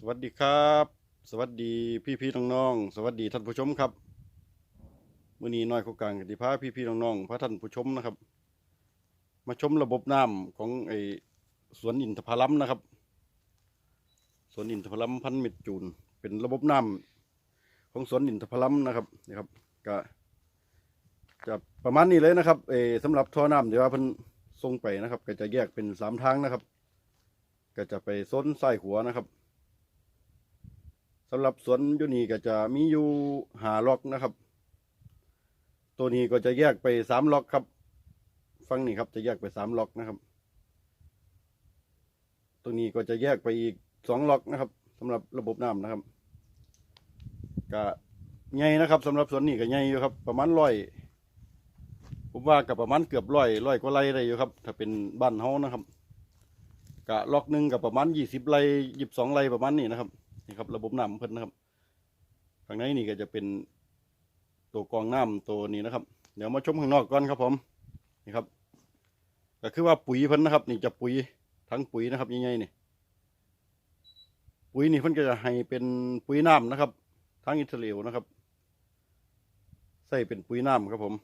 สวัสดีครับ สวัสดีพี่พี่ๆน้องๆสวัสดีท่านผู้ชมครับมื้อนี้น้อยโคกลางกติพาพี่พี่ๆน้องๆพระท่านผู้ชมนะครับ มาชมระบบน้ำของไอสวนอินทผลัมนะครับสวนอินทผลัมพันเม็ดจูน เป็นระบบน้ำของสวนอินทผลัมนะครับนี่ครับก็จะประมาณนี้เลยนะครับเอสำหรับท่อน้ำเดี๋ยวว่าเพิ่นส่งไปนะครับ ก็จะแยกเป็นสามทางนะครับ ก็จะไปโซนซ้ายขวนะครับ สำหรับสวนยูนีก็จะมีอยู่หาล็อกนะครับ ตัวนี้ก็จะแยกไปสามล็อกครับ ฟังนี่ครับจะแยกไปสามล็อกนะครับ ตัวนี้ก็จะแยกไปอีกสองล็อกนะครับสำหรับระบบน้ำนะครับก็ใหญ่นะครับสำหรับสวนนี้ก็ใหญ่อยู่ครับ ประมาณร้อยผมว่ากับประมาณเกือบร้อยร้อยกว่าไร่ได้อยู่ครับ ถ้าเป็นบ้านเฮานะครับกะล็อกหนึ่งกับประมาณยี่สิบไร่ยี่สิบสองไร่ประมาณนี้นะครับ นี่ครับระบบน้ำเพิ่นนะครับข้างในนี่ก็จะเป็นตัวกองน้ำตัวนี้นะครับ เดี๋ยวมาชมข้างนอกก่อนครับผมนี่ครับ ก็คือว่าปุ๋ยเพิ่นนะครับ นี่จะปุ๋ยทั้งปุ๋ยนะครับยังไงนี่ปุ๋ยนี่เพิ่นก็จะให้เป็นปุ๋ยน้ำนะครับทั้งอิสราเอลนะครับ ใส่เป็นปุ๋ยน้ำครับผม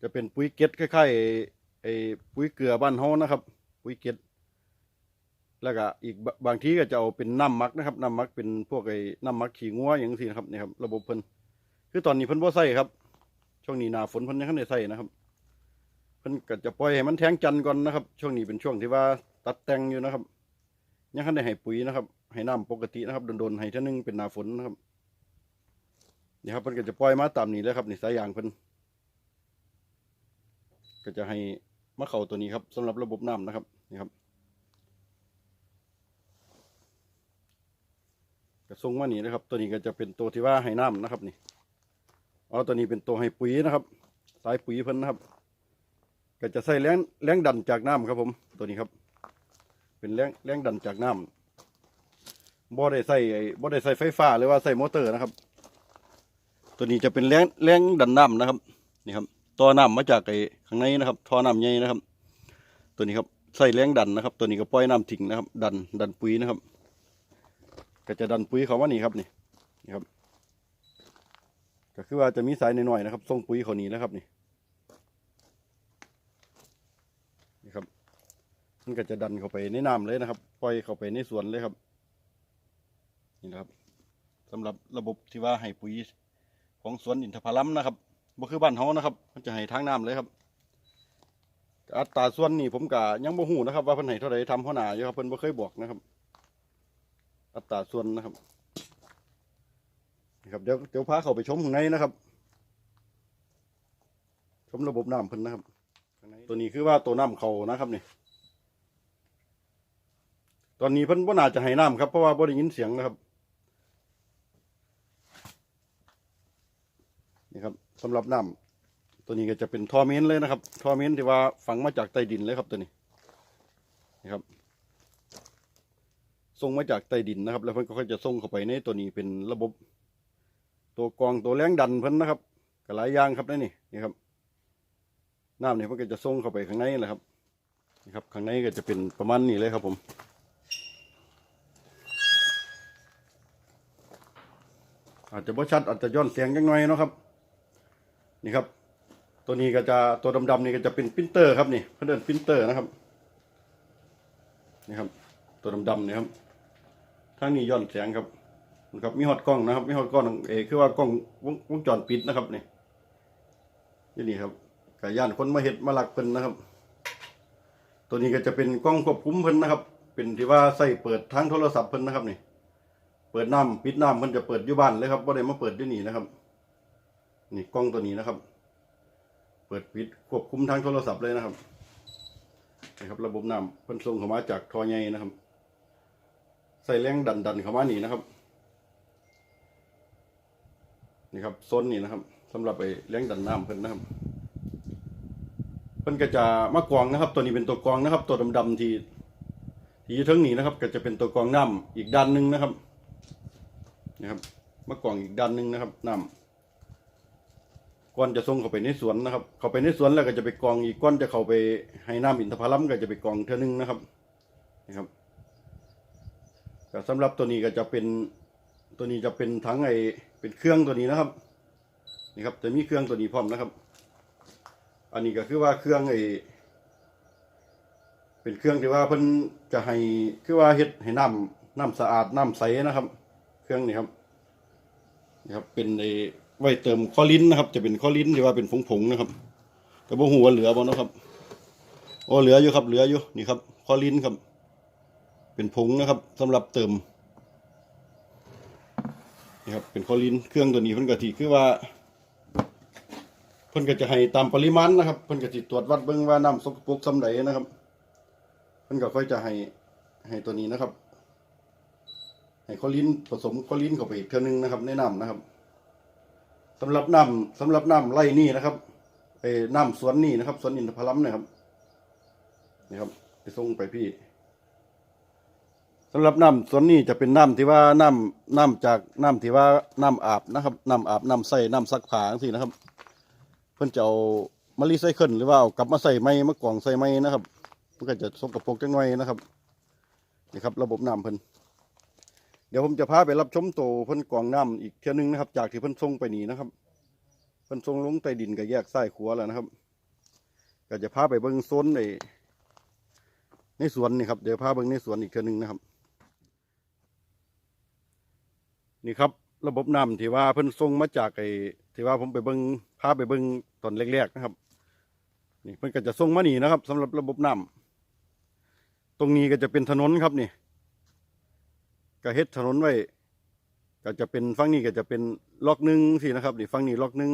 จะเป็นปุ๋ยเก็ดคล้ายๆไอ้ปุ๋ยเกลือบ้านเฮานะครับ ปุ๋ยเก็ด แล้วก็อีกบางทีก็จะเอาเป็นน้ำมักนะครับน้ำมักเป็นพวกไอ้น้ำมักขี้งัวอย่างนี้นะครับนี่ครับระบบเพิ่นคือตอนนี้เพิ่นบ่ใส่ครับ ช่วงนี้หนาฝนเพิ่นยังทันได้ใส่นะครับ เพิ่นก็จะปล่อยให้มันแทงจันก่อนนะครับ ช่วงนี้เป็นช่วงที่ว่าตัดแต่งอยู่นะครับ ยังทันได้ให้ปุ๋ยนะครับ ให้น้ำปกตินะครับโดนๆให้ท่านึงเป็นหนาฝนนะครับนี่ครับเพิ่นก็จะปล่อยมาตามนี้เลยครับนี่สายยางเพิ่นก็จะให้มาเข้าตัวนี้ครับสำหรับระบบน้ำนะครับนี่ครับ กระทรงมานี่นะครับ ตัวนี้ก็จะเป็นตัวที่ว่าให้น้ำนะครับนี่อ๋อตัวนี้เป็นตัวให้ปุ๋ยนะครับ สายปุ๋ยเพิ่นนะครับ ก็จะใส่แรงแรงดันจากน้ำครับ ผมตัวนี้ครับ เป็นแรงแรงดันจากน้ำบ่ได้ใส่ไอ้บ่ได้ใส่ไฟฟ้าหรือว่าใส่มอเตอร์นะครับ ตัวนี้จะเป็นแรงแรงดันน้ำนะครับนี่ครับต่อน้ำมาจากไอ้ข้างในนะครับท่อน้ำใหญ่นะครับ ตัวนี้ครับใส่แรงดันนะครับ ตัวนี้ก็ปล่อยน้ำทิ้งนะครับ ดันดันปุ๋ยนะครับ ก็จะดันปุ๋ยเขาว่านี่ครับนี่นี่ครับ ก็คือว่าจะมีสายหน่อยๆนะครับส่งปุ๋ยเขานี้นะครับนี่นี่ครับ มันก็จะดันเข้าไปในน้ำเลยนะครับปล่อยเข้าไปในสวนเลยครับ นี่นะครับสำหรับระบบที่ว่าให้ปุ๋ยของสวนอินทผลัมนะครับบ่คือบ้านเฮานะครับ มันจะให้ทางน้ำเลยครับอัตราส่วนนี่ผมก็ยังบ่ฮู้นะครับ ว่าเพิ่นให้เท่าใดทำหัวหนาอยู่ครับเพิ่นบ่เคยบอกนะครับ อัตราส่วนนะครับนี่ครับเดี๋ยวเดี๋ยวพาเขาไปชมข้างในนะครับ ชมระบบน้ำเพิ่นนะครับ ตัวนี้คือว่าตัวน้ำเขานะครับนี่ตอนนี้เพิ่นบ่น่าจะให้น้ำครับเพราะว่าบ่ได้ยินเสียงนะครับนี่ครับสำหรับน้ำตัวนี้ก็จะเป็นท่อเมนเลยนะครับท่อเมนที่ว่าฝังมาจากใต้ดินเลยครับตัวนี้นี่ครับ ส่งมาจากใต้ดินนะครับ แล้วเพิ่นก็ค่อยจะส่งเข้าไปในตัวนี้เป็นระบบ ตัวกรองตัวแรงดันเพิ่นนะครับก็หลายอย่างครับนี่นี่ครับน้ำเนี่ยเพิ่นก็จะส่งเข้าไปข้างในแหละครับนี่ครับข้างในก็จะเป็นประมาณนี้เลยครับผมอาจจะบ่ชัดอาจจะย้อนเสียงจังหน่อยเนาะครับ นี่ครับ ตัวนี้ก็จะตัวดำๆนี่ก็จะเป็นปรินเตอร์ครับนี่เพิ่อนเดินปรินเตอร์นะครับนี่ครับ ตัวดำๆนี่ครับ ทางนี้ย้อนแสงครับนะครับมีฮอตกล้องนะครับมีฮอตกล้องเอคือว่ากล้องวงวงจรปิดนะครับนี่นี่นี่ครับกาย่านคนมาเห็ดมาหลักเพิ่นนะครับ ตัวนี้ก็จะเป็นกล้องควบคุมเพิ่นนะครับ เป็นที่ว่าใส่เปิดทางโทรศัพท์เพิ่นนะครับนี่เปิดน้ำปิดน้ำเพิ่นจะเปิดอยู่บ้านเลยครับบ่ได้มาเปิดที่นี่นะครับ นี่กล้องตัวนี้นะครับ เปิดปิดควบคุมทางโทรศัพท์เลยนะครับนี่ครับ ระบบน้ำเพิ่นส่งเข้ามาจากทอใหญ่นะครับ ใส่แรงดันดันเข้ามานี่นะครับ นี่ครับโซนนี่นะครับสำหรับไอ้แรงดันน้ำเพิ่นนะครับเพิ่นก็จะมากรองนะครับ ตัวนี้เป็นตัวกรองนะครับ ตัวดำๆที่ที่อยู่เทั้งนี้นะครับ ก็จะเป็นตัวกรองน้ำอีกด้านหนึ่งนะครับนะครับมากรองอีกด้านหนึ่งนะครับน้ำก่อนจะส่งเข้าไปในสวนนะครับ เข้าไปในสวนแล้วก็จะไปกรองอีกก้อนจะเข้าไปให้น้ำอินทผลัมก็จะไปกรองเท่านึงนะครับนะครับ ก็สำหรับตัวนี้ก็จะเป็นตัวนี้จะเป็นทั้งไอเป็นเครื่องตัวนี้นะครับนี่ครับจะมีเครื่องตัวนี้พร้อมนะครับ อันนี้ก็คือว่าเครื่องไอเป็นเครื่องที่ว่าเพิ่นจะให้คือว่าเฮ็ดให้น้ำน้ำสะอาดน้ำใสนะครับ เครื่องนี้ครับนี่ครับเป็นไอไว้เติมคอลิ้นนะครับ จะเป็นคอลิ้นที่ว่าเป็นผงๆนะครับแต่บ่ฮู้ว่าเหลือบ่นะครับโอ้เหลืออยู่ครับเหลืออยู่นี่ครับคอลิ้นครับ เป็นผงนะครับสำหรับเติมนี่ครับเป็นคอลินเครื่องตัวนี้เพิ่นก็สิคือว่าเพิ่นก็จะให้ตามปริมาณนะครับเพิ่นก็สิตรวจวัดเบิ่งว่าน้ำสกปรกส่ำใดนะครับเพิ่นก็ค่อยจะให้ให้ตัวนี้นะครับ ให้คอลินผสมคอลินเข้าไปอีกเทื่อนึงนะครับในน้ำนะครับสำหรับน้ำสำหรับน้ำไร่นี่นะครับไอ้น้ำสวนนี่นะครับสวนอินทผลัมนะครับนี่ครับไปส่งไปพี่ สำหรับน้ำส่วนนี้จะเป็นน้ำที่ว่าน้ำน้ำจากน้ำที่ว่าน้ำอาบนะครับน้ำอาบน้ำใส่น้ำซักผ้าสินะครับ เพิ่อนจะเอามารีไซเคิลหรือว่าเอากลับมาใส่ไม้มากล่องใส่ไม้นะครับมันก็จะสกปรกจังหน่อยนะครับนี่ครับ ระบบน้ำเพิ่นเดี๋ยวผมจะพาไปรับชมโตเพิ่นกล่องน้ำอีกเท่านึงนะครับ จากที่เพิ่นส่งไปนี่นะครับ เพิ่นส่งลงใต้ดินก็แยกซ้ายขวแล้วนะครับ ก็จะพาไปเบิ่งโซนในในสวนนี่ครับเดี๋ยวพาเบิ่งในสวนอีกเท่านึงนะครับ นี่ครับ ระบบน้ำที่ว่าเพิ่นส่งมาจากไอ้ที่ว่าผมไปเบิงพาไปเบิงตอนแรกๆนะครับ นี่เพิ่นก็จะส่งมานี่นะครับสำหรับระบบน้ำตรงนี้ก็จะเป็นถนนครับนี่ก็เฮ็ดถนนไว้ ก็จะเป็นฝั่งนี้ก็จะเป็นล็อกหนึ่งสินะครับนี่ฝั่งนี้ล็อกหนึ่ง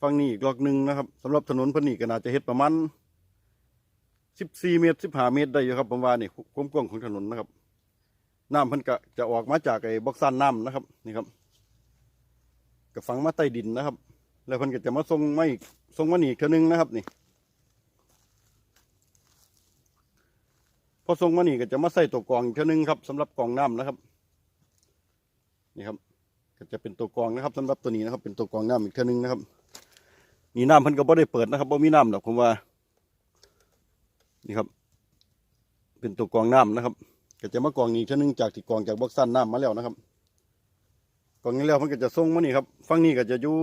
ฝั่งนี้อีกล็อกหนึ่งนะครับสำหรับถนนเพิ่นนี่ก็น่าจะเฮ็ดประมาณสิบสี่เมตรสิบห้าเมตรได้อยู่ครับผมว่านี่ความกว้างของถนนนะครับ น้ำเพิ่นก็จะออกมาจากไอ้บล็อกซันน้ำนะครับ นี่ครับก็ฝังมาใต้ดินนะครับ แล้วเพิ่นก็จะมาส่งไมาอีกส่งมานี่อีกเทื่อนึงนะครับ นี่พอส่งมานี่ก็จะมาใส่ตัวกรองอีกเทื่อนึงครับสำหรับกรองน้ำนะครับ นี่ครับ ก็จะเป็นตัวกรองนะครับสำหรับตัวนี้นะครับ เป็นตัวกรองน้ำอีกเทื่อนึงนะครับนี่น้ำเพิ่นก็บ่ได้เปิดนะครับบ่มีน้ำดอกผมว่า นี่ครับ เป็นตัวกรองน้ำนะครับ ก็จะมากรองนี้ชั้นหนึงจากที่กรองจากบล็อกซันน้ำมาแล้วนะครับกรองนี้แล้วมันก็จะส่งมานี่ครับฝั่งนี้ก็จะอยู่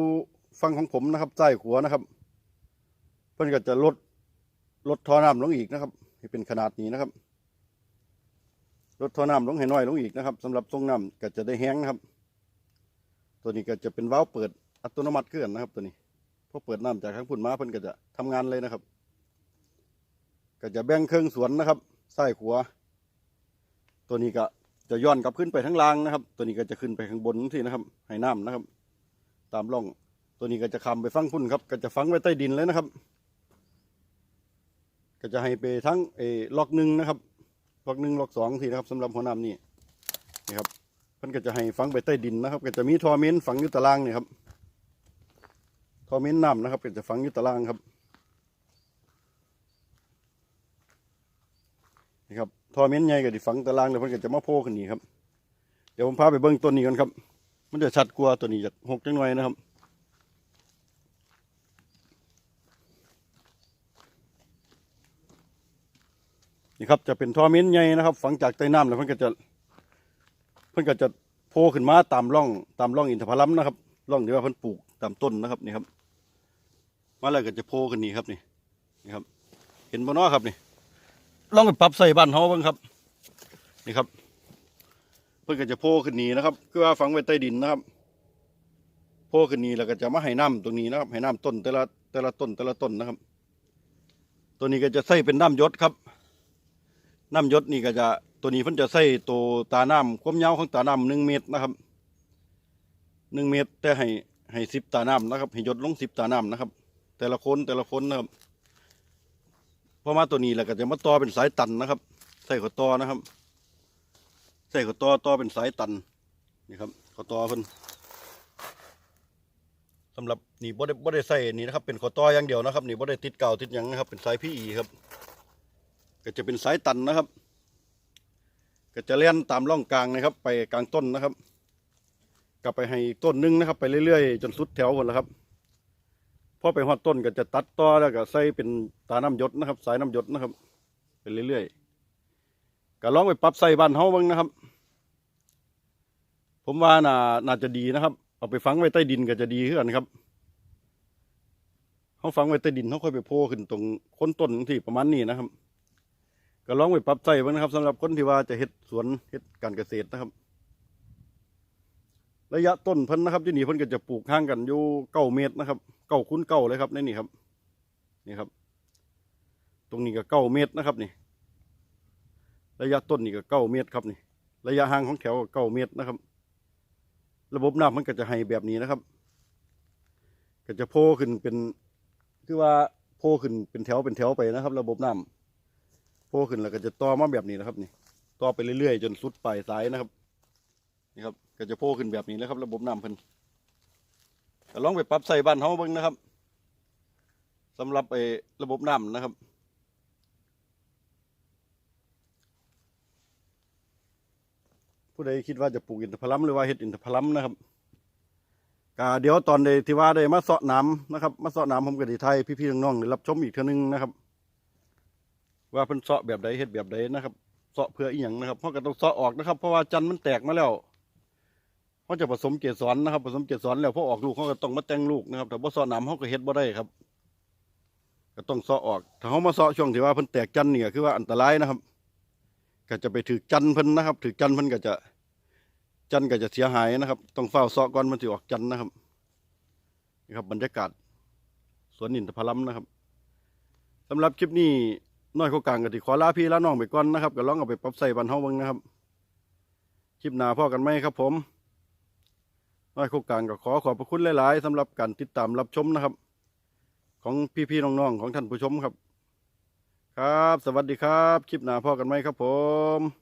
ฝั่งของผมนะครับใต้ขัวนะครับเพิ่นก็จะลดลดท่อน้ำลงอีกนะครับ ให้เป็นขนาดนี้นะครับลดท่อน้ำลงให้น้อยลงอีกนะครับสำหรับส่งน้ำก็จะได้แห้งนะครับ ตัวนี้ก็จะเป็นวาล์วเปิดอัตโนมัติเคลื่อนนะครับ ตัวนี้พอเปิดน้ำจากข้างพุ่นมาเพิ่นก็จะทำงานเลยนะครับ ก็จะแบ่งเครื่องสวนนะครับใต้ขัว ตัวนี้ก็จะย้อนกลับขึ้นไปทั้งล่างนะครับ ตัวนี้ก็จะขึ้นไปข้างบนที่นะครับให้น้ำนะครับ ตามร่องตัวนี้ก็จะคำไปฟังพุ่นครับ ก็จะฝังไว้ใต้ดินเลยนะครับ ก็จะให้ไปทั้งเออล็อกหนึ่งนะครับล็อกหนึ่งล็อกสองทีนะครับสำหรับหัวน้ำนี่นี่ครับเพิ่นก็จะให้ฝังไปใต้ดินนะครับ ก็จะมีทอเมนฝังอยู่ตารางนี่ครับทอเมนน้ำนะครับ ก็จะฝังอยู่ตารางครับนี่ครับ ทอเม้นใหญ่ก็ดิฝังตารางแล้วเพิ่นก็จะมาโผล่ขึ้นนี่ครับ เดี๋ยวผมพาไปเบิ่งต้นนี้กันครับ มันจะชัดกว่าตัวนี้จากหกจังหน่อยนะครับนี่ครับจะเป็นทอเม้นใหญ่นะครับ ฝังจากใต้น้ำแล้วเพิ่นก็จะเพิ่นก็จะโผล่ขึ้นมาตามร่องตามร่องอินทผลัมนะครับร่องที่ว่าเพิ่นปลูกตามต้นนะครับนี่ครับมาแล้วก็จะโผล่ขึ้นนี่ครับนี่นี่ครับ เห็นบ่นาะครับนี่ ลองไปปรับใส่บ้านเฮาเบ้างครับ นี่ครับ เพื่อก็จะโผล่ขึ้นนี้นะครับ คือว่าฝังไว้ใต้ดินนะครับโผล่ขึ้นนี้แล้วก็จะมาให้น้ำตรงนี้นะครับ ให้น้ำต้นแต่ละแต่ละต้นแต่ละต้นนะครับ ตัวนี้ก็จะใส่เป็นน้ำยศครับน้ำยศนี่ก็จะตัวนี้เพิ่นจะใส่ตัวตาน้ำความยาวของตาน้ำหนึ่งเมตรนะครับหนึ่งเมตรแต่ให้ให้สิบตาน้ำนะครับ ให้ยดลงสิบตาน้ำนะครับ แต่ละคนแต่ละคนนะครับ พอมาตัวนี้แล้วก็จะมาต่อเป็นสายตันนะครับ ใส่ขอต่อนะครับ ใส่ขอต่อต่อเป็นสายตันนี่ครับขอต่อเพิ่นสำหรับนี่บ่ได้บ่ได้ใส่นี่นะครับ เป็นขอต่ออย่างเดียวนะครับนี่บ่ได้ติดเก่าติดยังนะครับ เป็นสายพี่ครับ ก็จะเป็นสายตันนะครับ ก็จะเลี้ยนตามร่องกลางนะครับ ไปกลางต้นนะครับ กลับไปให้ต้นนึงนะครับ ไปเรื่อยๆ จนสุดแถวหมดแล้วครับ พอไปหอดต้นก็จะตัดต่อแล้วก็ใส่เป็นตาน้ำหยดนะครับ สายน้ำหยดนะครับไปเรื่อยๆก็ลองไปปรับใส่บ้านเฮาบ้างนะครับ ผมว่าน่าน่าจะดีนะครับ เอาไปฝังไว้ใต้ดินก็จะดีขึ้นครับเขาฝังไว้ใต้ดินเขาค่อยไปโผล่ขึ้นตรงค้นต้นที่ประมาณนี้นะครับ ก็ลองไปปรับใส่บ้างนะครับสำหรับคนที่ว่าจะเฮ็ดสวนเฮ็ดการเกษตรนะครับ ระยะต้นเพิ่นนะครับที่นี่เพิ่นก็จะปลูกห่างกันอยู่เก้าเมตรนะครับเก้าคูณเก้าเลยครับในนี่ครับ นี่ครับ ตรงนี้ก็เก้าเมตรนะครับนี่ ระยะต้นนี่ก็เก้าเมตรครับนี่ ระยะห่างของแถวก็เก้าเมตรนะครับ ระบบน้ำมันก็จะให้แบบนี้นะครับ ก็จะโพขึ้นเป็นคือว่าโพขึ้นเป็นแถวเป็นแถวไปนะครับ ระบบน้ำโพขึ้นแล้วก็จะต่อมาแบบนี้นะครับ นี่ต่อไปเรื่อยๆ จนสุดปลายสายนะครับ นี่ครับก็จะโพขึ้นแบบนี้นะครับ ระบบน้ำเพิ่นก็ลองไปปรับใส่บ้านเฮาบิ่งนะครับสำหรับไอ้ระบบน้ำนะครับผู้ใดคิดว่าจะปลูกอินทผลัมหรือว่าเฮ็ดอินทผลัมนะครับก็เดี๋ยวตอนใดที่ว่าได้มาเสาะน้ำนะครับ มาเสาะน้ำผมก็ไดีไทยพี่ๆน้องๆได้รับชมอีกเท่านึงนะครับ ว่าเพิ่นเสาะแบบใดเฮ็ดแบบใดนะครับเสาะเพื่ออีหยังนะครับเพราะก็ต้องเสาะออกนะครับ เพราะว่าจันทร์มันแตกมาแล้ว เขาจะผสมเกสรนะครับผสมเกสรแล้วพอออกลูกเขาก็ต้องมาแต่งลูกนะครับแต่บ่เสาะน้ำเขาก็เฮ็ดบ่ได้ครับ ก็ต้องเสาะออก ถ้าเขามาเสาะช่วงที่ว่าเพิ่นแตกจันเนี่ยคือว่าอันตรายนะครับ ก็จะไปถือจันเพิ่นนะครับ ถือจันเพิ่นก็จะจันก็จะเสียหายนะครับ ต้องเฝ้าเสาะก่อนมันสิออกจันนะครับนี่ครับ บรรยากาศสวนอินทผลัมนะครับสำหรับคลิปนี้น้อยโคกลางก็สิขอลาพี่ลาน้องไปก่อนนะครับก็ลองเอาไปปรับใส่บ้านเฮาเบิ่งนะครับ คลิปหน้าพ่อกันไหมครับผม น้อยโคกลางก็ขอขอบพระคุณหลายๆสำหรับการติดตามรับชมนะครับ ของพี่ๆน้องๆของท่านผู้ชมครับ ครับ สวัสดีครับ คลิปหน้าพ่อกันไหมครับผม